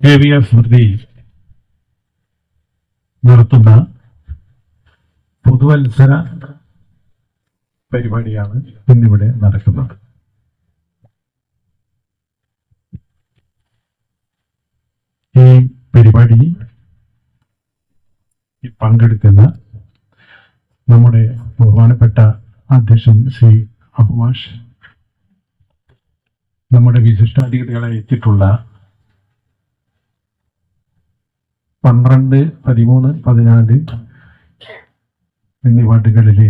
S സ്മൃതി നടത്തുന്ന പുതുവത്സര പരിപാടിയാണ് ഇന്നിവിടെ നടക്കുന്നത്. ഈ പരിപാടി പങ്കെടുക്കുന്ന നമ്മുടെ ബഹുമാനപ്പെട്ട അധ്യക്ഷൻ ശ്രീ അഭിമാഷ് നമ്മുടെ വിശിഷ്ടാതിഥികളെ എത്തിയിട്ടുള്ള പന്ത്രണ്ട് പതിമൂന്ന് പതിനാല് എന്നീ വാർഡുകളിലെ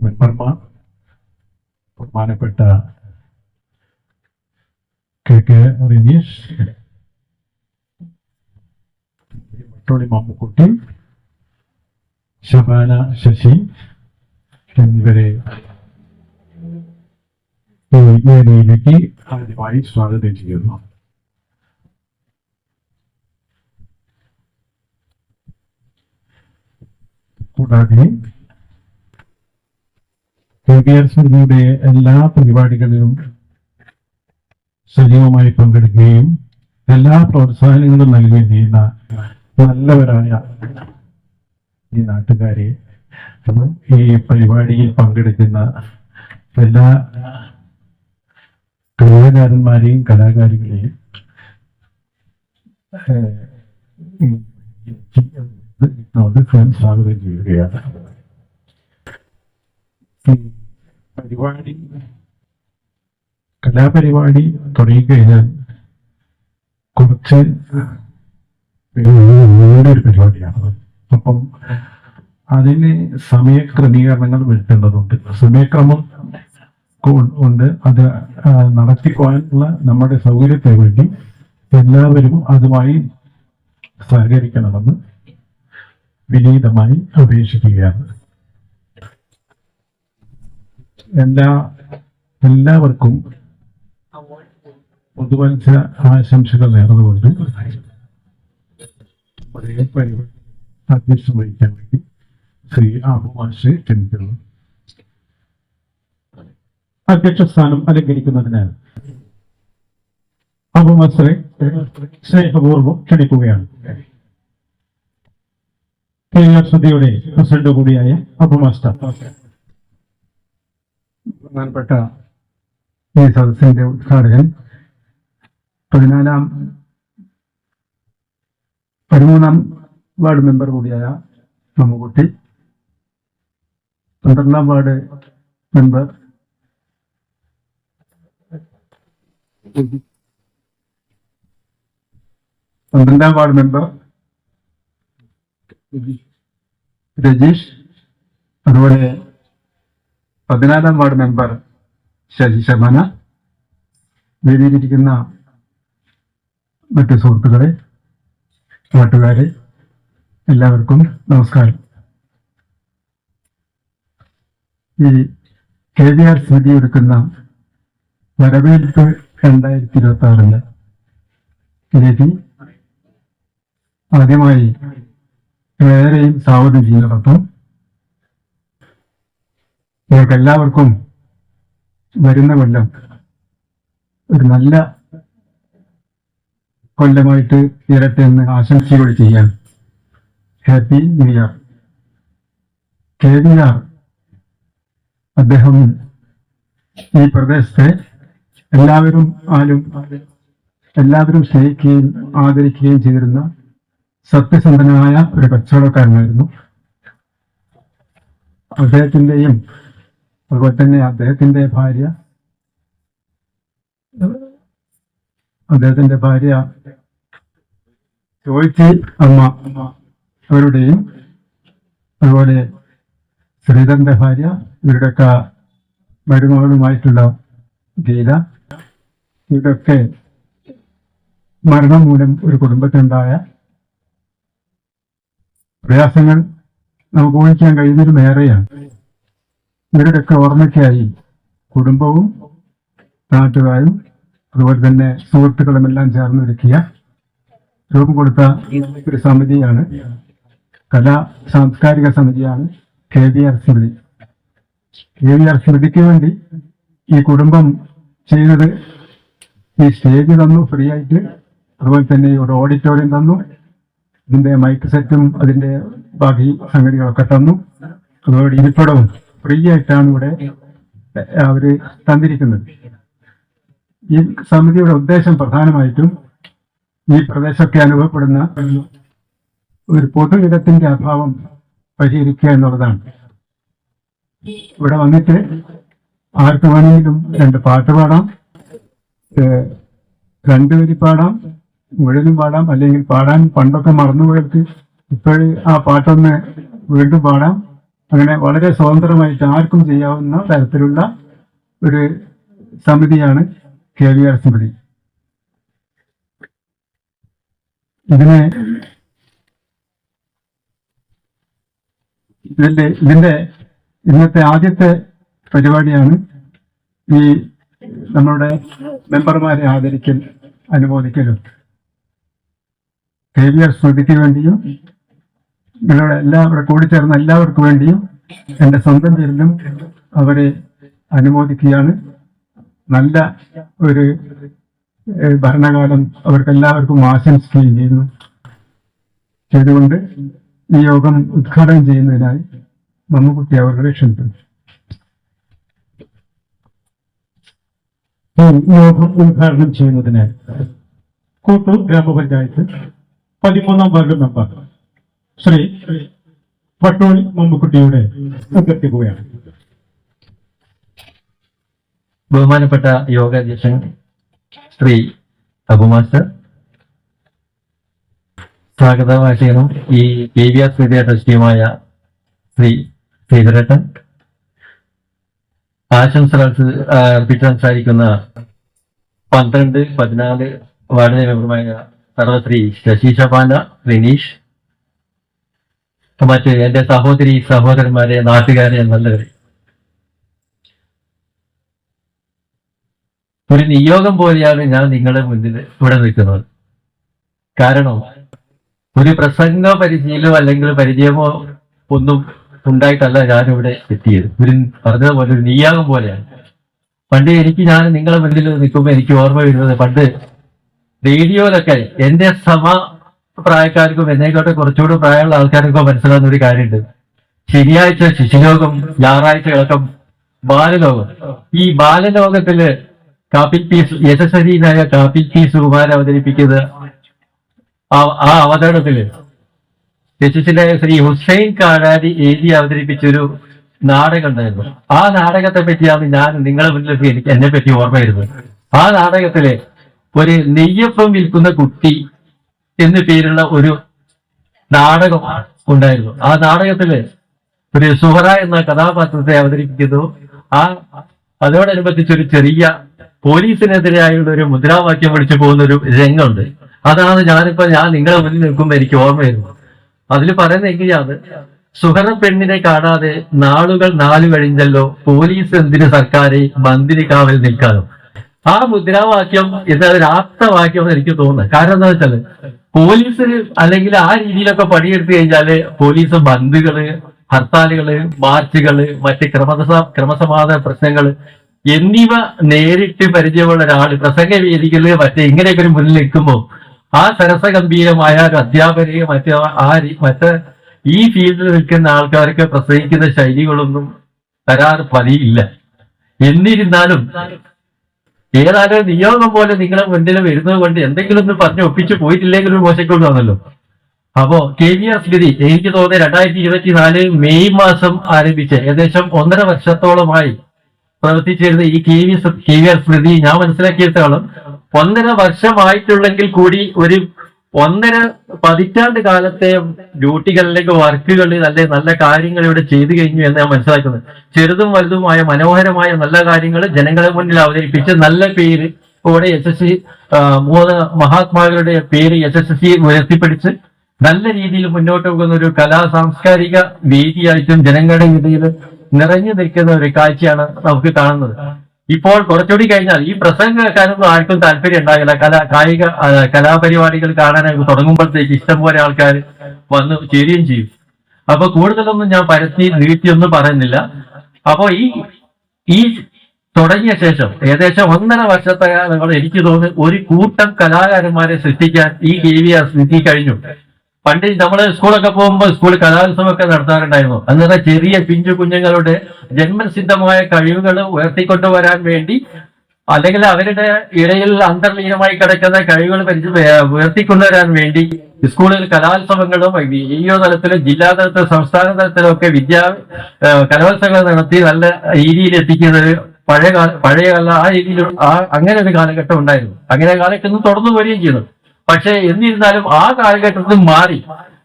മെമ്പർമാർ ബഹുമാനപ്പെട്ട കെ കെ റിനീഷ് മട്ടോളി മാമ്മക്കുട്ടി ശബാന ശശി എന്നിവരെ ഈ ആദ്യമായി സ്വാഗതം ചെയ്യുന്നു. കൂടാതെ കെ വി ആർ സിനിമയുടെ എല്ലാ പരിപാടികളിലും സജീവമായി പങ്കെടുക്കുകയും എല്ലാ പ്രോത്സാഹനങ്ങളും നൽകുകയും ചെയ്യുന്ന നല്ലവരായ ഈ നാട്ടുകാരെ ഈ പരിപാടിയിൽ പങ്കെടുക്കുന്ന എല്ലാ കലാകാരന്മാരെയും കലാകാരികളെയും ഏഹ്, ോട് സ്വയം സ്വാഗതം ചെയ്യുകയാണ് പരിപാടി കലാപരിപാടി തുടങ്ങിക്കഴിഞ്ഞാൽ കുറച്ച് ഒരു പരിപാടിയാണ്. അപ്പം അതിന് സമയക്രമീകരണങ്ങൾ വരുത്തേണ്ടതുണ്ട്. സമയക്രമം ഉണ്ട് അത് നടത്തിക്കുവാനുള്ള നമ്മുടെ സൗകര്യത്തെ വേണ്ടി എല്ലാവരും അതുമായി സഹകരിക്കണമെന്ന് വിനീതമായി അപേക്ഷിക്കുകയാണ്. എല്ലാ എല്ലാവർക്കും പുതുവത്സര ആശംസകൾ നേർന്നുകൊണ്ട് അധ്യക്ഷം വഹിക്കാൻ വേണ്ടി ശ്രീ ആബുമാഷെ ക്ഷണിക്കുന്നു. അധ്യക്ഷ സ്ഥാനം അലങ്കരിക്കുന്നതിന് അബുമസറെ സ്നേഹപൂർവം ക്ഷണിക്കുകയാണ്. കെ ആർ സദ്യയുടെ പ്രസിഡന്റ് കൂടിയായ അബു മാസ്റ്റർ. ബഹുമാനപ്പെട്ട ഈ സദസ്സിന്റെ ഉദ്ഘാടകൻ പതിനാലാം പതിമൂന്നാം വാർഡ് മെമ്പർ കൂടിയായ മമ്മുകുട്ടി പന്ത്രണ്ടാം വാർഡ് മെമ്പർ പന്ത്രണ്ടാം വാർഡ് മെമ്പർ രജീഷ് അതുപോലെ പതിനാലാം വാർഡ് മെമ്പർ ശശി ശമന വേദിയിലിരിക്കുന്ന മറ്റു സുഹൃത്തുക്കളെ നാട്ടുകാരെ എല്ലാവർക്കും നമസ്കാരം. ഈ കെ വി ആർ സ്മൃതി ഒരുക്കുന്ന വരവേൽപ്പ് രണ്ടായിരത്തി ഇരുപത്തി ആറിന് ആദ്യമായി ഏവരെയും സ്വാഗതം ചെയ്യുന്നതോടൊപ്പം നിങ്ങൾക്ക് എല്ലാവർക്കും വരുന്ന കൊല്ലം ഒരു നല്ല കൊല്ലമായിട്ട് തീരട്ടെ എന്ന് ആശംസയോട് ചെയ്യാൻ happy new year K V R അദ്ദേഹം ഈ പ്രദേശത്തെ എല്ലാവരും ആരും എല്ലാവരും സ്നേഹിക്കുകയും ആദരിക്കുകയും ചെയ്തിരുന്ന സത്യസന്ധനായ ഒരു കച്ചവടക്കാരനായിരുന്നു. അദ്ദേഹത്തിന്റെയും അതുപോലെ തന്നെ അദ്ദേഹത്തിന്റെ ഭാര്യ അദ്ദേഹത്തിന്റെ ഭാര്യ ചോയ്ച്ചി അമ്മ അവരുടെയും അതുപോലെ ശ്രീധരന്റെ ഭാര്യ ഇവരുടെയൊക്കെ മരുമകളുമായിട്ടുള്ള ഗീത ഇവരൊക്കെ മരണം മൂലം ഒരു കുടുംബത്തിനുണ്ടായ പ്രയാസങ്ങൾ നമുക്ക് ഊഹിക്കാൻ കഴിയുന്നതിലും ഏറെയാണ്. ഇവരുടെയൊക്കെ ഓർമ്മയ്ക്കായി കുടുംബവും നാട്ടുകാരും അതുപോലെ തന്നെ സുഹൃത്തുക്കളും എല്ലാം ചേർന്ന് ഒരുക്കിയ രൂപം കൊടുത്ത ഒരു സമിതിയാണ്. കലാ സാംസ്കാരിക സമിതിയാണ് K V R Smriti K V R സ്മൃതിക്ക് വേണ്ടി ഈ കുടുംബം ചെയ്തത് ഈ സ്റ്റേജ് തന്നു ഫ്രീ ആയിട്ട്. അതുപോലെ തന്നെ ഒരു ഓഡിറ്റോറിയം തന്നു. ഇതിന്റെ മൈക്ക് സെറ്റും അതിന്റെ ബാക്കി സംഗതികളൊക്കെ തന്നു. അതുപോലെ ഇരിപ്പിടവും ഫ്രീ ആയിട്ടാണ് ഇവിടെ അവർ തന്നിരിക്കുന്നത്. ഈ സമിതിയുടെ ഉദ്ദേശം പ്രധാനമായിട്ടും ഈ പ്രദേശമൊക്കെ അനുഭവപ്പെടുന്ന ഒരു പൊതുയിടത്തിന്റെ അഭാവം പരിഹരിക്കുക എന്നുള്ളതാണ്. ഇവിടെ വന്നിട്ട് ആർക്ക് വേണമെങ്കിലും രണ്ട് പാട്ട് പാടാം രണ്ടുപേരി പാടാം മുഴുവനും പാടാം. അല്ലെങ്കിൽ പാടാൻ പണ്ടൊക്കെ മറന്നുപോയവർക്ക് ഇപ്പോഴും ആ പാട്ടൊന്ന് വീണ്ടും പാടാം. അങ്ങനെ വളരെ സ്വതന്ത്രമായിട്ട് ആർക്കും ചെയ്യാവുന്ന തരത്തിലുള്ള ഒരു സമിതിയാണ് കെ വി ആർ സമിതി. ഇതിനെ ഇതിന്റെ ഇതിന്റെ ഇന്നത്തെ ആദ്യത്തെ പരിപാടിയാണ് ഈ നമ്മളുടെ മെമ്പർമാരെ ആദരിക്കൽ അനുമോദിക്കലും. ആർ സ്മൃതിക്ക് വേണ്ടിയും നിങ്ങളുടെ എല്ലാവരും കൂടിച്ചേർന്ന എല്ലാവർക്കും വേണ്ടിയും എന്റെ സ്വന്തം പേരിലും അവരെ അനുമോദിക്കുകയാണ്. നല്ല ഒരു ഭരണകാലം അവർക്ക് എല്ലാവർക്കും ആശംസിക്കുകയും ചെയ്യുന്നു. ചെയ്തുകൊണ്ട് ഈ യോഗം ഉദ്ഘാടനം ചെയ്യുന്നതിനായി മമ്മൂക്കുട്ടി അവരുടെ ക്ഷണിക്കുന്നു. യോഗം ഉദ്ഘാടനം ചെയ്യുന്നതിനായി കോട്ടൂർ ഗ്രാമപഞ്ചായത്ത് പതിമൂന്നാം വാർഡ് മെമ്പർ ശ്രീ പട്ടോളി മമ്മക്കുട്ടിയുടെ അഭ്യർത്ഥിക്കുകയാണ് ബഹുമാനപ്പെട്ട യോഗ അധ്യക്ഷൻ ശ്രീ അബുമാസ്റ്റർ സ്വാഗത ഈ പി വി ആർ സ്മൃതി ട്രസ്റ്റിയുമായ ശ്രീ ശ്രീധരട്ടൻ ആശംസകൾ അർപ്പിച്ച് സംസാരിക്കുന്ന പന്ത്രണ്ട് പതിനാല് വാർഡ് മെമ്പർമാരായ സർവശ്രീ ശശി ചപാല റിനീഷ് മറ്റ് സഹോദരി സഹോദരന്മാരെ നാട്ടുകാരെ നല്ലവരെ ഒരു നിയോഗം പോലെയാണ് ഞാൻ നിങ്ങളുടെ മുന്നിൽ ഇവിടെ നിൽക്കുന്നത്. കാരണം ഒരു പ്രസംഗ പരിചയമോ അല്ലെങ്കിൽ പരിചയമോ ഒന്നും ഉണ്ടായിട്ടല്ല ഞാനിവിടെ എത്തിയത്. ഒരു പറഞ്ഞതുപോലെ ഒരു നിയോഗം പോലെയാണ്. പണ്ട് എനിക്ക് ഞാൻ നിങ്ങളുടെ മുന്നിൽ നിൽക്കുമ്പോൾ എനിക്ക് ഓർമ്മ വരുന്നത് പണ്ട് റേഡിയോയിലൊക്കെ എന്റെ സമ പ്രായക്കാർക്കും എന്നെക്കാട്ടെ കുറച്ചുകൂടി പ്രായമുള്ള ആൾക്കാർക്കും മനസ്സിലാകുന്ന ഒരു കാര്യമുണ്ട്. ശനിയാഴ്ച ശിശുലോകം ഞായറാഴ്ച ഇളക്കം ബാലലോകം. ഈ ബാലലോകത്തിൽ കാപ്പിൽ പീസ് യശസ്വരീനായ കാപ്പിൽ പി സുകുമാരൻ അവതരിപ്പിക്കുന്നത് ആ- അവതരണത്തിൽ യശസ്സിലെ ശ്രീ ഹുസൈൻ കാടാരി എഴുതി അവതരിപ്പിച്ചൊരു നാടകം ഉണ്ടായിരുന്നു ആ നാടകത്തെ പറ്റിയാണ് ഞാൻ നിങ്ങളെ മുന്നിലേക്ക് എനിക്ക് എന്നെ പറ്റി ഓർമ്മ വരുന്നത്. ആ നാടകത്തിൽ ഒരു നെയ്യപ്പം വിൽക്കുന്ന കുട്ടി എന്ന പേരുള്ള ഒരു നാടകം ഉണ്ടായിരുന്നു. ആ നാടകത്തിൽ ഒരു സുഹറ എന്ന കഥാപാത്രത്തെ അവതരിപ്പിക്കുന്നു. ആ അതോടനുബന്ധിച്ച് ഒരു ചെറിയ പോലീസിനെതിരായുള്ള ഒരു മുദ്രാവാക്യം വിളിച്ചു പോകുന്ന ഒരു രംഗമുണ്ട്. അതാണ് ഞാനിപ്പോ ഞാൻ നിങ്ങളെ മുന്നിൽ നിൽക്കുമ്പോൾ എനിക്ക് ഓർമ്മ വരുന്നത്. അതിൽ പറയുന്ന എങ്ങനെയാണ്? സുഹറ പെണ്ണിനെ കാണാതെ നാളുകൾ നാലു കഴിഞ്ഞല്ലോ പോലീസ് എന്തിന് സർക്കാരെ മന്ത്രി കാവൽ നിൽക്കാനോ? ആ മുദ്രാവാക്യം എന്താ ഒരു ആപ്തവാക്യം എന്ന് എനിക്ക് തോന്നുന്നത്. കാരണം എന്താ വെച്ചാൽ പോലീസ് അല്ലെങ്കിൽ ആ രീതിയിലൊക്കെ പണിയെടുത്തു കഴിഞ്ഞാൽ പോലീസ് ബന്ദുകൾ ഹർത്താലുകൾ മാർച്ചുകൾ മറ്റ് ക്രമസ ക്രമസമാധാന പ്രശ്നങ്ങൾ എന്നിവ നേരിട്ട് പരിചയമുള്ള ഒരാൾ പ്രസംഗ വേദികളിൽ മറ്റേ ഇങ്ങനെയൊക്കെ ഒരു മുന്നിൽ നിൽക്കുമ്പോൾ ആ സരസഗംഭീരമായ ഒരു അധ്യാപകരെയും മറ്റേ ആ മറ്റേ ഈ ഫീൽഡിൽ നിൽക്കുന്ന ആൾക്കാർക്ക് പ്രസംഗിക്കുന്ന ശൈലികളൊന്നും തരാറ് പതിയില്ല. എന്നിരുന്നാലും ഏതായാലും നിയോഗം പോലെ നിങ്ങളെ മുന്നിൽ വരുന്നത് കൊണ്ട് എന്തെങ്കിലും ഒന്ന് പറഞ്ഞ് ഒപ്പിച്ച് പോയിട്ടില്ലെങ്കിൽ ഒരു മോശക്കൊണ്ടാണല്ലോ. അപ്പോ കെ വി ആർ സ്ഥിതി എനിക്ക് തോന്നുന്നത് രണ്ടായിരത്തി ഇരുപത്തിനാല് മെയ് മാസം ആരംഭിച്ച് ഏകദേശം ഒന്നര വർഷത്തോളമായി പ്രവർത്തിച്ചിരുന്ന ഈ K V K V R Smriti ഞാൻ മനസ്സിലാക്കിയിടത്തോളം ഒന്നര വർഷമായിട്ടുള്ളെങ്കിൽ കൂടി ഒരു ഒന്നര പതിറ്റാണ്ട് കാലത്തെ ഡ്യൂട്ടികളിലേക്ക് വർക്കുകൾ നല്ല നല്ല കാര്യങ്ങൾ ഇവിടെ ചെയ്തു കഴിഞ്ഞു എന്ന് ഞാൻ മനസ്സിലാക്കുന്നത് ചെറുതും വലുതുമായ മനോഹരമായ നല്ല കാര്യങ്ങൾ ജനങ്ങളെ മുന്നിൽ അവതരിപ്പിച്ച് നല്ല പേര് ഇവിടെ എസ് എസ് സി മൂന്ന് മഹാത്മാക്കളുടെ പേര് എസ് എസ് സി ഉയർത്തിപ്പിടിച്ച് നല്ല രീതിയിൽ മുന്നോട്ട് പോകുന്ന ഒരു കലാ സാംസ്കാരിക വേദിയായിട്ടും ജനങ്ങളുടെ ഇടയിൽ നിറഞ്ഞു നിൽക്കുന്ന ഒരു കാഴ്ചയാണ് നമുക്ക് കാണുന്നത്. ഇപ്പോൾ കുറച്ചുകൂടി കഴിഞ്ഞാൽ ഈ പ്രസംഗം കേൾക്കാനൊന്നും ആർക്കും താല്പര്യം ഉണ്ടാകില്ല. കല കായിക കലാപരിപാടികൾ കാണാനായിട്ട് തുടങ്ങുമ്പോഴത്തേക്ക് ഇഷ്ടംപോലെ ആൾക്കാർ വന്ന് ചേരുകയും ചെയ്യും. അപ്പൊ കൂടുതലൊന്നും ഞാൻ പരത്തി നീട്ടിയൊന്നും പറയുന്നില്ല. അപ്പൊ ഈ ഈ തുടങ്ങിയ ശേഷം ഏകദേശം ഒന്നര വർഷത്തെ കാലങ്ങൾ എനിക്ക് തോന്നുന്നു ഒരു കൂട്ടം കലാകാരന്മാരെ സൃഷ്ടിക്കാൻ ഈ കെ വി ആർ കഴിഞ്ഞു. പണ്ട് നമ്മൾ സ്കൂളൊക്കെ പോകുമ്പോൾ സ്കൂൾ കലോത്സവമൊക്കെ നടത്താറുണ്ടായിരുന്നു. അന്നേരം ചെറിയ പിഞ്ചു കുഞ്ഞുങ്ങളുടെ ജന്മസിദ്ധമായ കഴിവുകൾ ഉയർത്തിക്കൊണ്ടുവരാൻ വേണ്ടി അല്ലെങ്കിൽ അവരുടെ ഇടയിൽ അന്തർലീനമായി കിടക്കുന്ന കഴിവുകൾ ഉയർത്തിക്കൊണ്ടുവരാൻ വേണ്ടി സ്കൂളിൽ കലോത്സവങ്ങളും ജിയോ തലത്തിലും ജില്ലാ തലത്തിലും സംസ്ഥാന തലത്തിലും ഒക്കെ വിദ്യാ കലോത്സവങ്ങൾ നടത്തി നല്ല രീതിയിൽ എത്തിക്കുന്നത് പഴയ പഴയ കാല ആ രീതിയിൽ ആ അങ്ങനെ ഒരു കാലഘട്ടം ഉണ്ടായിരുന്നു. അങ്ങനെ കാലഘട്ടം തുടർന്നു വരികയും ചെയ്തു പക്ഷേ എന്നിരുന്നാലും ആ കാലഘട്ടത്തിൽ മാറി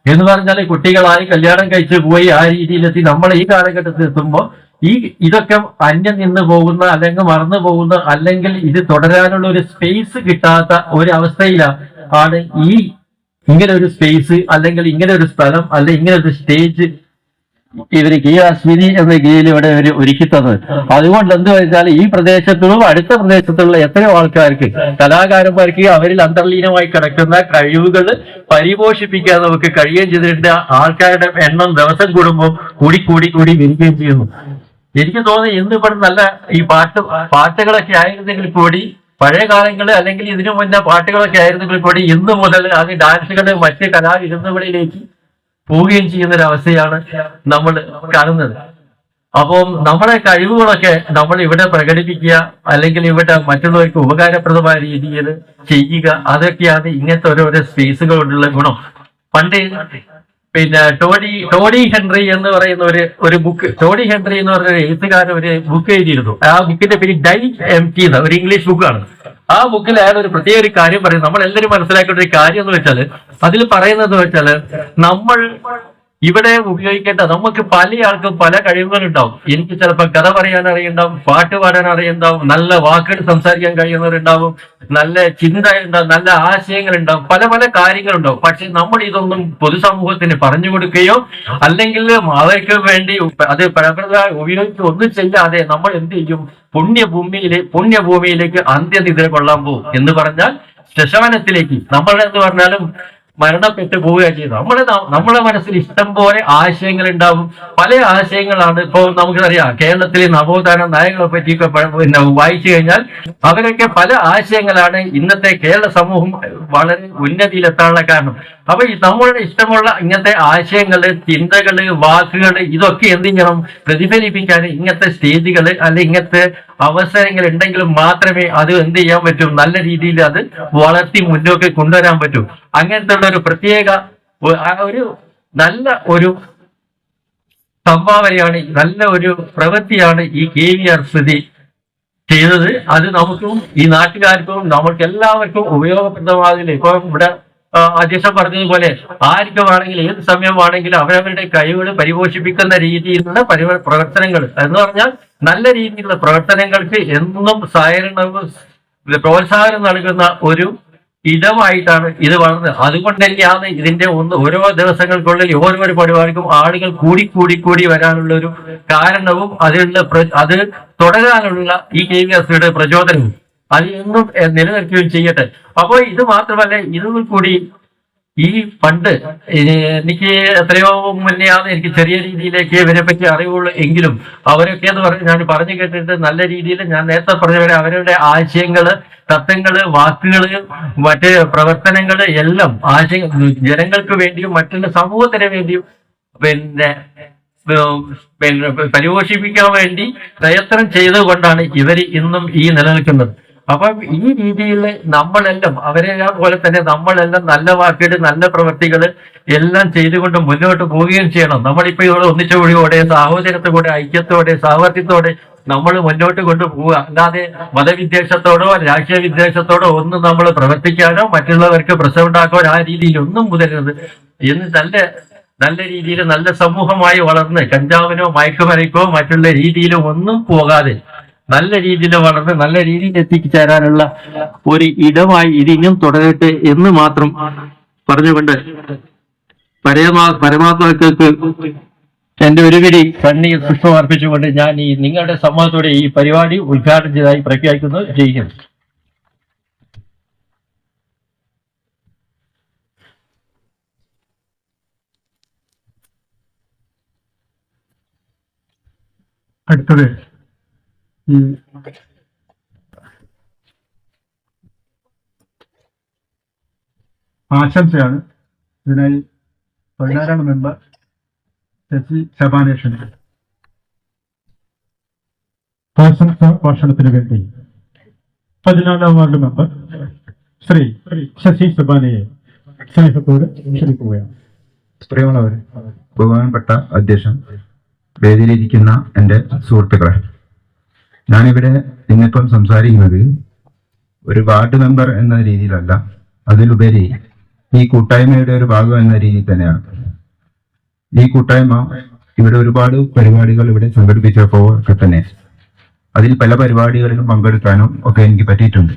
എന്ന് പറഞ്ഞാൽ കുട്ടികളായി കല്യാണം കഴിച്ച് പോയി ആ രീതിയിലെത്തി നമ്മൾ ഈ കാലഘട്ടത്തിൽ എത്തുമ്പോൾ ഈ ഇതൊക്കെ അന്യം നിന്ന് പോകുന്ന അല്ലെങ്കിൽ മറന്നു പോകുന്ന അല്ലെങ്കിൽ ഇത് തുടരാനുള്ള ഒരു സ്പേസ് കിട്ടാത്ത ഒരു അവസ്ഥയിലാണ് ആണ് ഈ ഇങ്ങനെ ഒരു സ്പേസ് അല്ലെങ്കിൽ ഇങ്ങനെ ഒരു സ്ഥലം അല്ലെങ്കിൽ ഇങ്ങനെ ഒരു സ്റ്റേജ് ഇവർ കീ അശ്വിനി എന്ന കീഴിൽ ഇവിടെ ഒരു ഒരുക്കി അതുകൊണ്ട് എന്ത് വെച്ചാൽ ഈ പ്രദേശത്തും അടുത്ത പ്രദേശത്തുള്ള എത്രയോ ആൾക്കാർക്ക് കലാകാരന്മാർക്ക് അവരിൽ അന്തർലീനമായി കിടക്കുന്ന കഴിവുകൾ പരിപോഷിപ്പിക്കാൻ നമുക്ക് കഴിയുകയും ചെയ്തിട്ടുണ്ട്. ആൾക്കാരുടെ എണ്ണം ദിവസം കൂടുമ്പോൾ കൂടി കൂടി കൂടി വരികയും ചെയ്യുന്നു. എനിക്ക് തോന്നുന്നു ഇന്ന് ഇവിടെ നല്ല ഈ പാട്ട് പാട്ടുകളൊക്കെ ആയിരുന്നെങ്കിൽ കൂടി പഴയ കാലങ്ങളിൽ അല്ലെങ്കിൽ ഇതിനു മുന്നേ പാട്ടുകളൊക്കെ ആയിരുന്നെങ്കിൽ കൂടി ഇന്ന് മുതൽ അത് ഡാൻസുകൾ മറ്റ് കലാവിരുന്നുകളിലേക്ക് പോവുകയും ചെയ്യുന്ന ഒരു അവസ്ഥയാണ് നമ്മൾ കാണുന്നത്. അപ്പം നമ്മുടെ കഴിവുകളൊക്കെ നമ്മൾ ഇവിടെ പ്രകടിപ്പിക്കുക അല്ലെങ്കിൽ ഇവിടെ മറ്റുള്ളവർക്ക് ഉപകാരപ്രദമായ രീതിയിൽ ചെയ്യുക അതൊക്കെയാണ് ഇങ്ങനത്തെ ഓരോരോ സ്പേസുകൾ കൊണ്ടുള്ള ഗുണം. പണ്ട് പിന്നെ ടോഡി ടോഡി ഹെൻറി എന്ന് പറയുന്ന ഒരു ഒരു ബുക്ക് ടോഡി ഹെൻറി എന്ന് ഒരു എഴുത്തുകാരൻ ഒരു ബുക്ക് എഴുതിയിരുന്നു. ആ ബുക്കിന്റെ പേര് ഡൈ എം ടി എന്ന ഒരു ഇംഗ്ലീഷ് ബുക്കാണ് ആ ബുക്കിൽ അയാൾ ഒരു പ്രത്യേക ഒരു കാര്യം പറയും. നമ്മൾ എല്ലാവരും മനസ്സിലാക്കേണ്ട ഒരു കാര്യം എന്ന് വെച്ചാൽ അതിൽ പറയുന്നത് വെച്ചാൽ നമ്മൾ ഇവിടെ ഉപയോഗിക്കേണ്ട നമുക്ക് പല ആൾക്കും പല കഴിവുകളുണ്ടാവും. എനിക്ക് ചിലപ്പോൾ കഥ പറയാൻ അറിയുണ്ടാവും പാട്ട് പാടാൻ അറിയുണ്ടാവും നല്ല വാക്കുകൾ സംസാരിക്കാൻ കഴിയുന്നവരുണ്ടാവും നല്ല ചിന്ത ഉണ്ടാവും നല്ല ആശയങ്ങൾ ഉണ്ടാവും പല പല കാര്യങ്ങളുണ്ടാവും. പക്ഷെ നമ്മൾ ഇതൊന്നും പൊതുസമൂഹത്തിന് പറഞ്ഞു കൊടുക്കുകയോ അല്ലെങ്കിൽ അവർക്ക് വേണ്ടി അത് പരമ്പര ഉപയോഗിച്ച് ഒന്നും ചെയ്യാതെ നമ്മൾ എന്ത് ചെയ്യും? പുണ്യഭൂമിയിലെ പുണ്യഭൂമിയിലേക്ക് അന്ത്യനിദ്ര കൊള്ളാൻ പോകും എന്ന് പറഞ്ഞാൽ ശ്മശാനത്തിലേക്ക്. നമ്മൾ എന്ന് പറഞ്ഞാലും മരണപ്പെട്ടു പോവുകയാണ് ചെയ്യുന്നത്. നമ്മുടെ നമ്മുടെ മനസ്സിൽ ഇഷ്ടം പോലെ ആശയങ്ങൾ ഉണ്ടാവും പല ആശയങ്ങളാണ് ഇപ്പോൾ നമുക്കറിയാം. കേരളത്തിലെ നവോത്ഥാന നായകളെ പറ്റിയൊക്കെ പിന്നെ വായിച്ചു കഴിഞ്ഞാൽ അവരൊക്കെ പല ആശയങ്ങളാണ് ഇന്നത്തെ കേരള സമൂഹം വളരെ ഉന്നതിയിലെത്താനുള്ള കാരണം. അപ്പൊ നമ്മളുടെ ഇഷ്ടമുള്ള ഇങ്ങനത്തെ ആശയങ്ങൾ ചിന്തകൾ വാക്കുകൾ ഇതൊക്കെ എന്ത് ചെയ്യണം പ്രതിഫലിപ്പിക്കാൻ ഇങ്ങനത്തെ സ്റ്റേജുകൾ അല്ലെ ഇങ്ങനത്തെ അവസരങ്ങൾ ഉണ്ടെങ്കിൽ മാത്രമേ അത് എന്ത് ചെയ്യാൻ പറ്റൂ? നല്ല രീതിയിൽ അത് വളർത്തി മുന്നോട്ട് കൊണ്ടുവരാൻ പറ്റൂ. അങ്ങനത്തെ ഒരു പ്രത്യേക ഒരു നല്ല ഒരു സംഭാവനയാണ് നല്ല ഒരു പ്രവൃത്തിയാണ് ഈ കെ വി ആർ സ്ഥിതി ചെയ്തത്. അത് നമുക്കും ഈ നാട്ടുകാർക്കും നമുക്ക് എല്ലാവർക്കും ഉപയോഗപ്രദമാകില്ല ഇപ്പൊ ഇവിടെ അധ്യക്ഷൻ പറഞ്ഞതുപോലെ ആർക്കും വേണമെങ്കിൽ ഏത് സമയമാണെങ്കിലും അവരവരുടെ കഴിവുകൾ പരിപോഷിപ്പിക്കുന്ന രീതിയിലുള്ള പരിവ പ്രവർത്തനങ്ങൾ എന്ന് പറഞ്ഞാൽ നല്ല രീതിയിലുള്ള പ്രവർത്തനങ്ങൾക്ക് എന്നും സഹകരണവും പ്രോത്സാഹനം നൽകുന്ന ഒരു ഇടമായിട്ടാണ് ഇത് വളർന്നത്. അതുകൊണ്ട് തന്നെയാണ് ഇതിന്റെ ഒന്ന് ഓരോ ദിവസങ്ങൾക്കുള്ളിൽ ഓരോ പരിപാടിക്കും ആളുകൾ കൂടി കൂടി കൂടി വരാനുള്ള ഒരു കാരണവും അതിനുള്ള അത് തുടരാനുള്ള ഈ കെ വി എസ് പ്രചോദനവും അത് എന്നും എ, നിലനിൽക്കുകയും ചെയ്യട്ടെ. അപ്പോൾ ഇത് മാത്രമല്ല ഇതിൽ കൂടി ഈ ഫണ്ട് എനിക്ക് എത്രയോ മുന്നെയാണ് എനിക്ക് ചെറിയ രീതിയിലേക്ക് ഇവരെ പറ്റി അറിവുള്ളൂ എങ്കിലും അവരൊക്കെ എന്ന് പറഞ്ഞ് ഞാൻ പറഞ്ഞു കേട്ടിട്ട് നല്ല രീതിയിൽ ഞാൻ നേരത്തെ പറഞ്ഞ പോലെ അവരുടെ ആശയങ്ങൾ തത്വങ്ങൾ വാക്കുകൾ മറ്റ് പ്രവർത്തനങ്ങൾ എല്ലാം ആശയ ജനങ്ങൾക്ക് വേണ്ടിയും മറ്റുള്ള സമൂഹത്തിന് വേണ്ടിയും പിന്നെ പിന്നെ പരിപോഷിപ്പിക്കാൻ വേണ്ടി പ്രയത്നം ചെയ്തുകൊണ്ടാണ് ഇവർ ഇന്നും ഈ നിലനിൽക്കുന്നത്. അപ്പം ഈ രീതിയിൽ നമ്മളെല്ലാം അവരെ പോലെ തന്നെ നമ്മളെല്ലാം നല്ല വാക്കുകൾ നല്ല പ്രവൃത്തികൾ എല്ലാം ചെയ്തുകൊണ്ട് മുന്നോട്ട് പോവുകയും ചെയ്യണം. നമ്മളിപ്പോ ഇവിടെ ഒന്നിച്ചുകൂടിയോടെ സാഹോദര്യത്തോടെ ഐക്യത്തോടെ സാമർത്ഥ്യത്തോടെ നമ്മൾ മുന്നോട്ട് കൊണ്ടുപോവുക അല്ലാതെ മതവിദ്വേഷത്തോടോ രാഷ്ട്രീയ വിദ്വേഷത്തോടോ ഒന്നും നമ്മൾ പ്രവർത്തിക്കാനോ മറ്റുള്ളവർക്ക് പ്രശ്നമുണ്ടാക്കാനോ ആ രീതിയിൽ ഒന്നും മുതലരുത്. എന്ന് നല്ല നല്ല രീതിയിൽ നല്ല സമൂഹമായി വളർന്ന് കഞ്ചാവിനോ മയക്കുമരക്കോ മറ്റുള്ള രീതിയിലോ ഒന്നും പോകാതെ നല്ല രീതിയിൽ വളർന്ന് നല്ല രീതിയിൽ എത്തിച്ചേരാനുള്ള ഒരു ഇടമായി ഇതിനും തുടരട്ടെ എന്ന് മാത്രം പറഞ്ഞുകൊണ്ട് പരമാ പരമാത്മാക്കൾക്ക് എന്റെ ഒരു പിടി കണ്ണീർ പുഷ്പം അർപ്പിച്ചുകൊണ്ട് ഞാൻ ഈ നിങ്ങളുടെ സമ്മതത്തോടെ ഈ പരിപാടി ഉദ്ഘാടനം ചെയ്തതായി പ്രഖ്യാപിക്കുന്നു. ജയിക്കുന്നു അടുത്തത് ആശംസയാണ്. ഇതിനായി പതിനാറാണ് മെമ്പർ ശശി ശബാനേഷന് ഭാഷണത്തിന് വേണ്ടി പതിനാലാം വാർഡ് മെമ്പർ ശ്രീ ശശി ശബാനയെ സ്നേഹത്തോട് ക്ഷണിക്കുകയാണ്. ബഹുമാനപ്പെട്ട അധ്യക്ഷൻ വേദിയിലിരിക്കുന്ന എന്റെ സുഹൃത്തുക്കളെ ഞാനിവിടെ ഇന്നിപ്പം സംസാരിക്കുന്നത് ഒരു വാർഡ് മെമ്പർ എന്ന രീതിയിലല്ല അതിലുപരി ഈ കൂട്ടായ്മയുടെ ഒരു ഭാഗം എന്ന രീതിയിൽ തന്നെയാണ്. ഈ കൂട്ടായ്മ ഇവിടെ ഒരുപാട് പരിപാടികൾ ഇവിടെ സംഘടിപ്പിച്ചപ്പോൾ ഒക്കെ തന്നെ അതിൽ പല പരിപാടികളിലും പങ്കെടുക്കാനും ഒക്കെ എനിക്ക് പറ്റിയിട്ടുണ്ട്.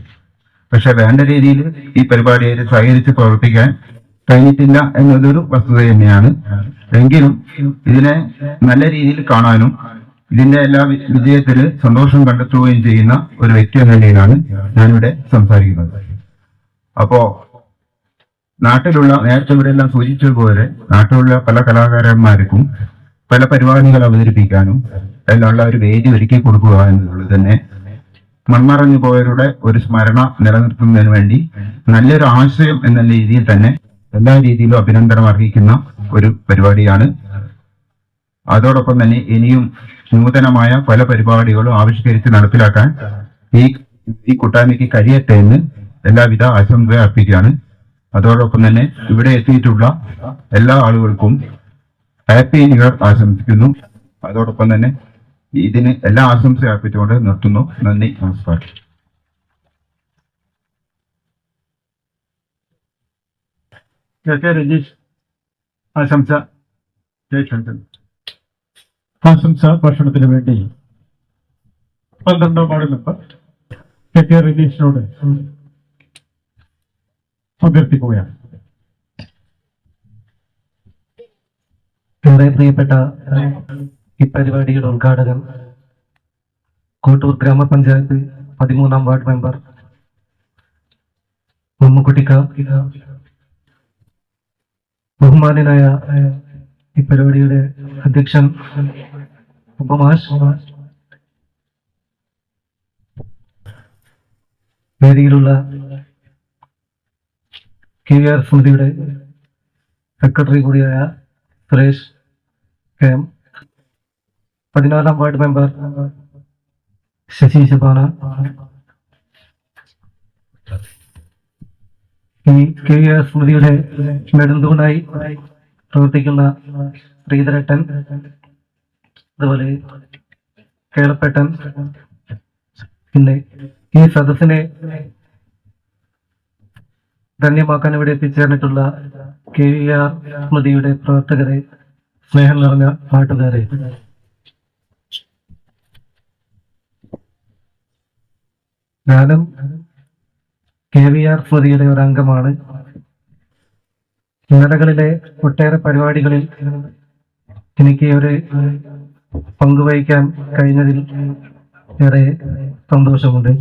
പക്ഷെ വേണ്ട രീതിയിൽ ഈ പരിപാടിയെ സഹകരിച്ച് പ്രവർത്തിക്കാൻ കഴിഞ്ഞിട്ടില്ല എന്നതൊരു വസ്തുത തന്നെയാണ്. എങ്കിലും ഇതിനെ നല്ല രീതിയിൽ കാണാനും ഇതിന്റെ എല്ലാ വിജയത്തിൽ സന്തോഷം കണ്ടെത്തുകയും ചെയ്യുന്ന ഒരു വ്യക്തി എന്ന നിലയിലാണ് ഞാനിവിടെ സംസാരിക്കുന്നത്. അപ്പോ നാട്ടിലുള്ള നേരത്തെ ഇവിടെ എല്ലാം സൂചിച്ചതുപോലെ നാട്ടിലുള്ള പല കലാകാരന്മാർക്കും പല പരിപാടികൾ അവതരിപ്പിക്കാനും അതിനുള്ള ഒരു വേദി ഒരുക്കി കൊടുക്കുക എന്നുള്ളത് തന്നെ മൺമറഞ്ഞു പോയവരുടെ ഒരു സ്മരണ നിലനിർത്തുന്നതിന് വേണ്ടി നല്ലൊരു ആശയം എന്ന രീതിയിൽ തന്നെ എല്ലാ രീതിയിലും അഭിനന്ദനം അർഹിക്കുന്ന ഒരു പരിപാടിയാണ് അതോടൊപ്പം തന്നെ ഇനിയും നൂതനമായ പല പരിപാടികളും ആവിഷ്കരിച്ച് നടപ്പിലാക്കാൻ ഈ ഈ കൂട്ടായ്മയ്ക്ക് കഴിയട്ടെ എന്ന് എല്ലാവിധ ആശംസ അർപ്പിക്കുകയാണ്. അതോടൊപ്പം തന്നെ ഇവിടെ എത്തിയിട്ടുള്ള എല്ലാ ആളുകൾക്കും ഹാപ്പി ന്യൂ ഇയർ ആശംസിക്കുന്നു. അതോടൊപ്പം തന്നെ ഇതിന് എല്ലാ ആശംസ അർപ്പിച്ചുകൊണ്ട് നിർത്തുന്നു. നന്ദി നമസ്കാരം. രജീഷ് ആശംസ. ജയിച്ചിട്ടുണ്ട് ആശംസ ഭക്ഷണത്തിന് വേണ്ടി. പന്ത്രണ്ടാം വാർഡ് മെമ്പർ കെ കെ റിനീഷിനോട് അഭ്യർത്ഥിക്കുകയാണ് ഏറെ പ്രിയപ്പെട്ട ഈ പരിപാടിയുടെ ഉദ്ഘാടകൻ കോട്ടൂർ ഗ്രാമപഞ്ചായത്ത് പതിമൂന്നാം വാർഡ് മെമ്പർ മമ്മക്കുട്ടിക്ക ബഹുമാനായ ഈ പരിപാടിയുടെ അധ്യക്ഷൻ ഉപമാഷ് വേദിയിലുള്ള കെ ആർ സമിതിയുടെ സെക്രട്ടറി കൂടിയായ സുരേഷ് കെ എം. പതിനാലാം വാർഡ് മെമ്പർ ശശി ശബാന ഈ കെ ആർ സ്മൃതിയുടെ നെടുന്തൂണായി പ്രവർത്തിക്കുന്ന ശ്രീധരട്ടൻ അതുപോലെ കേളപ്പേട്ടൻ പിന്നെ ഈ സദസ്സിനെ ധന്യമാക്കാൻ ഇവിടെ എത്തിച്ചേർന്നിട്ടുള്ള കെ വി ആർ സ്മൃതിയുടെ പ്രവർത്തകരെ സ്നേഹം നിറഞ്ഞ പാട്ടുകാരെ. ഞാനും കെ വി ആർ സ്മൃതിയുടെ ഒരു അംഗമാണ് ഇന്നലകളിലെ ഒട്ടേറെ പരിപാടികളിൽ എനിക്ക് ഒരു പങ്കുവഹിക്കാൻ കഴിഞ്ഞതിൽ ഏറെ സന്തോഷമുണ്ട്.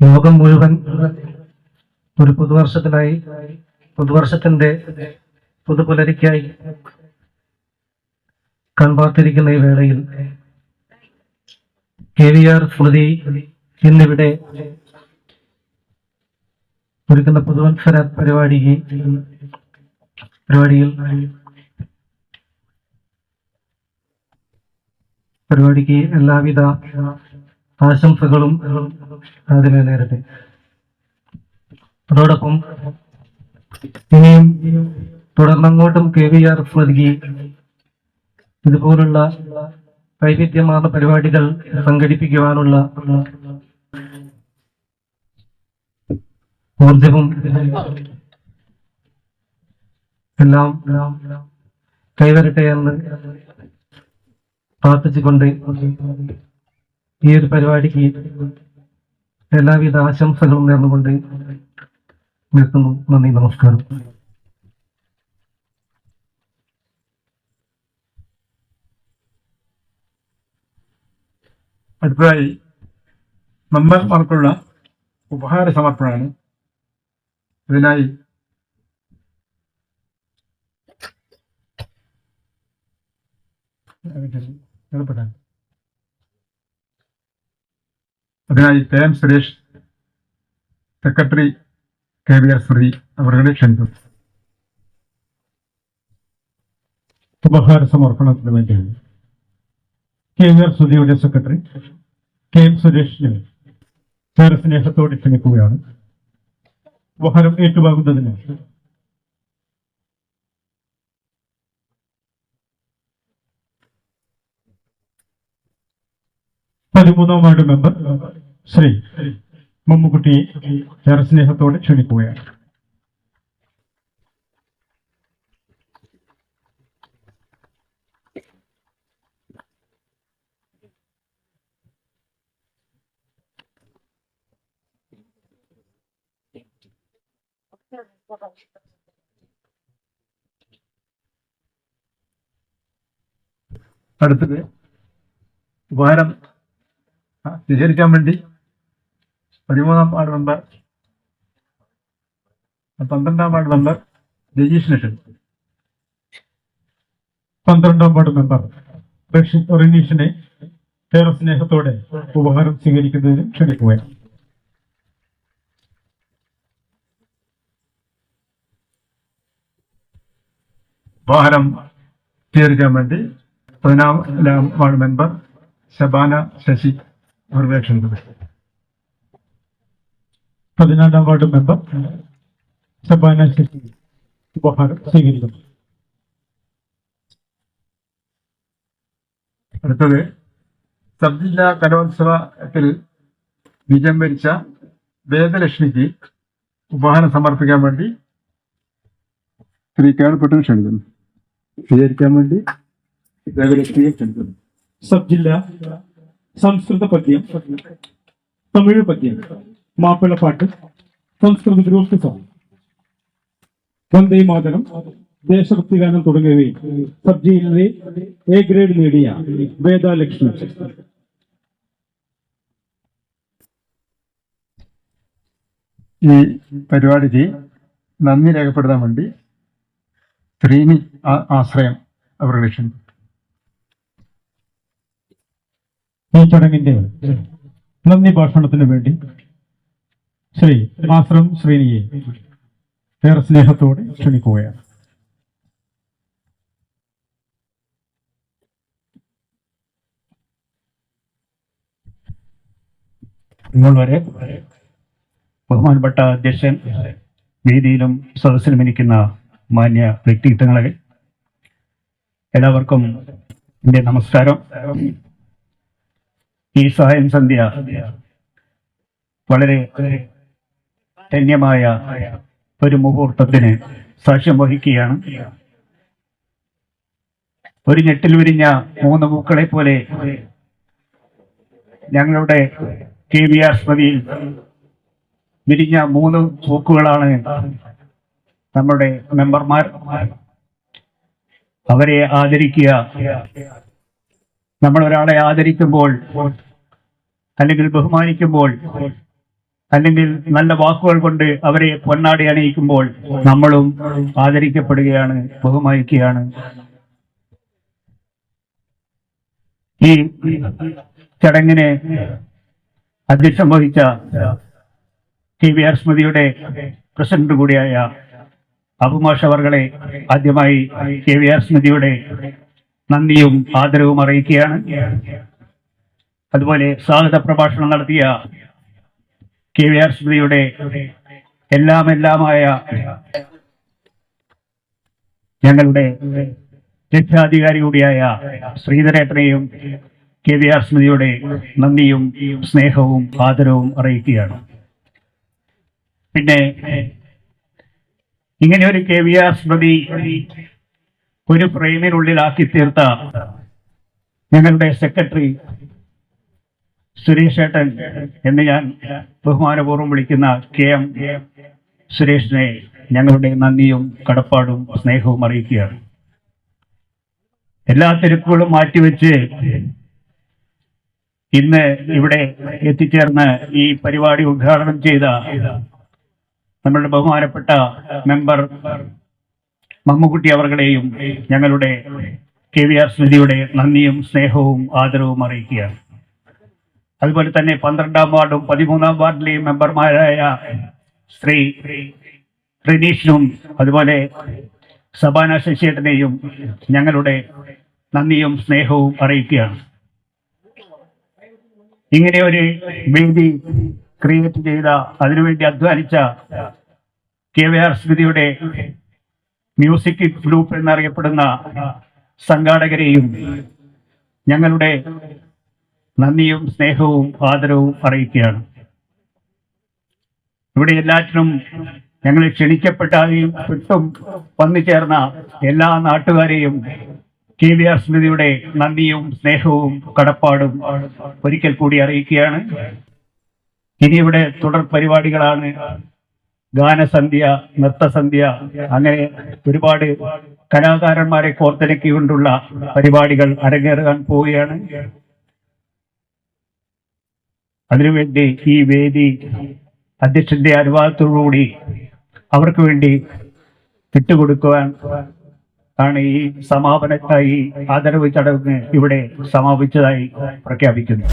ലോകം മുഴുവൻ ഒരു പുതുവർഷത്തിനായി പുതുവർഷത്തിന്റെ പുതുപുലരിക്കായി കൺപാർത്തിരിക്കുന്ന ഈ വേളയിൽ കെ വി ആർ സ്മൃതി ഇന്നിവിടെ ഒരുക്കുന്ന പുതുവത്സര പരിപാടി പരിപാടിയിൽ പരിപാടിക്ക് എല്ലാവിധ ആശംസകളും ആദ്യമേ നേരത്തെ. അതോടൊപ്പം ഇനിയും തുടർന്നങ്ങോട്ടും കെ വി ആർ സ്മൃതിക്ക് ഇതുപോലുള്ള വൈവിധ്യമാർന്ന പരിപാടികൾ സംഘടിപ്പിക്കുവാനുള്ള ഊർജവും എല്ലാം കൈവരട്ടെ എന്ന് പ്രാർത്ഥിച്ചുകൊണ്ട് ഈ ഒരു പരിപാടിക്ക് എല്ലാവിധ ആശംസകളും നേർന്നുകൊണ്ട് നിർത്തുന്നു. നന്ദി നമസ്കാരം. അടുത്തതായി മെമ്പർമാർക്കുള്ള ഉപഹാര സമർപ്പണമാണ് എളുപ്പമാണ് അതിനായി K M Suresh secretary K V R Shri അവരുടെ ക്ഷണിക്കും. ഉപഹാര സമർപ്പണത്തിന് വേണ്ടിയാണ് കെ വി ആർ സുധിയുടെ സെക്രട്ടറി കെ എം സുരേഷിനെ ഏറെ സ്നേഹത്തോടെ ക്ഷണിക്കുകയാണ്. ഉപഹാരം ഏറ്റുവാങ്ങുന്നതിന്. പതിമൂന്നാം വാർഡ് മെമ്പർ ശ്രീ മമ്മുക്കുട്ടിയെ ഏറെ സ്നേഹത്തോടെ ക്ഷണിക്കുകയാണ്. അടുത്തത് ഉപഹാരം സ്വീകരിക്കാൻ വേണ്ടി പതിമൂന്നാം വാർഡ് മെമ്പർ പന്ത്രണ്ടാം വാർഡ് മെമ്പർ രജീഷിനെ ക്ഷണിക്കും പന്ത്രണ്ടാം വാർഡ് മെമ്പർ റഷീദ് ഏറെ സ്നേഹത്തോടെ ഉപഹാരം സ്വീകരിക്കുന്നതിന് ക്ഷണിക്കുകയാണ്. വാഹനം തീർക്കാൻ വേണ്ടി പതിനാലാം വാർഡ് മെമ്പർ ശബാന ശശി അവരുടെ ക്ഷണിക്കുന്നത് പതിനാലാം വാർഡ് മെമ്പർ ശബാന ശശി ഉപഹാരം സ്വീകരിക്കുന്നു. അടുത്തത് സബ് ജില്ലാ കലോത്സവത്തിൽ വിജയം വരിച്ച വേദലക്ഷ്മിക്ക് ഉപഹാരം സമർപ്പിക്കാൻ വേണ്ടി ശ്രീ പെട്ടെന്ന് ക്ഷണിക്കുന്നു സ്വീകരിക്കാൻ വേണ്ടി ക്ഷണിക്കുന്നു സബ് ജില്ല സംസ്കൃത പദ്യം തമിഴ് പദ്യം മാപ്പിളപ്പാട്ട് സംസ്കൃത ഗ്രൂപ്പ് സോങ്. വന്ദേ മാതരം ദേശഭക്തി ഗാനം തുടങ്ങിയവയിൽ സബ് ജില്ലയിലെ എ ഗ്രേഡ് നേടിയ വേദാലക്ഷ്മി. ഈ പരിപാടിക്ക് നന്ദി രേഖപ്പെടുത്താൻ വേണ്ടി ശ്രീനി ആശ്രയം അവർ ലക്ഷ്യം. ഈ ചടങ്ങിന്റെ നന്ദി ഭാഷണത്തിന് വേണ്ടി ശ്രീ ആശ്രം ശ്രീനിയെ ഏറെ സ്നേഹത്തോടെ ക്ഷണിക്കുകയാണ്. നിങ്ങൾ വരെ ബഹുമാനപ്പെട്ട അധ്യക്ഷൻ വേദിയിലും സദസ്സിലും ഇരിക്കുന്ന മാന്യ വ്യക്തിത്വങ്ങളെ എല്ലാവർക്കും എന്റെ നമസ്കാരം. ഈ സഹായം സന്ധ്യ വളരെ ധന്യമായ ഒരു മുഹൂർത്തത്തിന് സാക്ഷ്യം വഹിക്കുകയാണ്. ഒരു ഞെട്ടിൽ വിരിഞ്ഞ മൂന്ന് പൂക്കളെ പോലെ ഞങ്ങളുടെ കെ വി ആർ സ്മൃതിയിൽ വിരിഞ്ഞ മൂന്ന് പൂക്കുകളാണ് നമ്മുടെ മെമ്പർമാർ. അവരെ ആദരിക്കുക. നമ്മൾ ഒരാളെ ആദരിക്കുമ്പോൾ അല്ലെങ്കിൽ ബഹുമാനിക്കുമ്പോൾ അല്ലെങ്കിൽ നല്ല വാക്കുകൾ കൊണ്ട് അവരെ പൊന്നാടി അണിയിക്കുമ്പോൾ നമ്മളും ആദരിക്കപ്പെടുകയാണ് ബഹുമാനിക്കുകയാണ്. ഈ ചടങ്ങിനെ അധ്യക്ഷം വഹിച്ച ടി വി ആർ സ്മൃതിയുടെ പ്രസിഡന്റ് കൂടിയായ അബുമാഷ് അവർകളെ ആദ്യമായി കെ വി ആർ സ്മൃതിയുടെ നന്ദിയും ആദരവും അറിയിക്കുകയാണ്. അതുപോലെ സ്വാഗത പ്രഭാഷണം നടത്തിയ കെ വി ആർ സ്മൃതിയുടെ എല്ലാം എല്ലാമായ ഞങ്ങളുടെ രക്ഷാധികാരി കൂടിയായ ശ്രീധരേട്ടനെയും കെ വി ആർ സ്മൃതിയുടെ നന്ദിയും സ്നേഹവും ആദരവും അറിയിക്കുകയാണ്. പിന്നെ ഇങ്ങനെ ഒരു കെ വി ആർ സ്മൃതി ഒരു ഫ്രെയിമിനുള്ളിലാക്കി തീർത്ത ഞങ്ങളുടെ സെക്രട്ടറി സുരേഷ് ഏട്ടൻ എന്ന് ഞാൻ ബഹുമാനപൂർവം വിളിക്കുന്ന കെ എം സുരേഷിനെ ഞങ്ങളുടെ നന്ദിയും കടപ്പാടും സ്നേഹവും അറിയിക്കുകയാണ്. എല്ലാ തിരക്കുകളും മാറ്റിവെച്ച് ഇന്ന് ഇവിടെ എത്തിച്ചേർന്ന് ഈ പരിപാടി ഉദ്ഘാടനം ചെയ്ത നമ്മളുടെ ബഹുമാനപ്പെട്ട മെമ്പർ മമ്മുക്കുട്ടി അവർകളെയും ഞങ്ങളുടെ കെ വി ആർ സ്മൃതിയുടെ നന്ദിയും സ്നേഹവും ആദരവും അറിയിക്കുകയാണ്. അതുപോലെ തന്നെ പന്ത്രണ്ടാം വാർഡും പതിമൂന്നാം വാർഡിലെയും മെമ്പർമാരായ ശ്രീ റിനീഷിനും അതുപോലെ സബാന ശശിയേട്ടനെയും ഞങ്ങളുടെ നന്ദിയും സ്നേഹവും അറിയിക്കുകയാണ്. ഇങ്ങനെ ഒരു വേദി ക്രിയേറ്റ് ചെയ്ത അതിനുവേണ്ടി അധ്വാനിച്ച കെ വി ആർ സ്മൃതിയുടെ മ്യൂസിക് ഗ്രൂപ്പ് എന്നറിയപ്പെടുന്ന സംഘാടകരെയും ഞങ്ങളുടെ നന്ദിയും സ്നേഹവും ആദരവും അറിയിക്കുകയാണ്. ഇവിടെ എല്ലാറ്റിനും ഞങ്ങൾ ക്ഷണിക്കപ്പെട്ടാതെയും പെട്ടും വന്നു ചേർന്ന എല്ലാ നാട്ടുകാരെയും കെ വി ആർ സ്മൃതിയുടെ നന്ദിയും സ്നേഹവും കടപ്പാടും ഒരിക്കൽ കൂടി അറിയിക്കുകയാണ്. ഇനി ഇവിടെ തുടർ പരിപാടികളാണ്. ഗാനസന്ധ്യ നൃത്തസന്ധ്യ അങ്ങനെ ഒരുപാട് കലാകാരന്മാരെ കോർത്തിണക്കിക്കൊണ്ടുള്ള പരിപാടികൾ അരങ്ങേറാൻ പോവുകയാണ്. അതിനുവേണ്ടി ഈ വേദി അധ്യക്ഷന്റെ അനുവാദത്തോടുകൂടി അവർക്ക് വേണ്ടി വിട്ടുകൊടുക്കുവാൻ ആണ് ഈ സമാപനത്തായി ആദരവ് ചടങ്ങ് ഇവിടെ സമാപിച്ചതായി പ്രഖ്യാപിക്കുന്നു.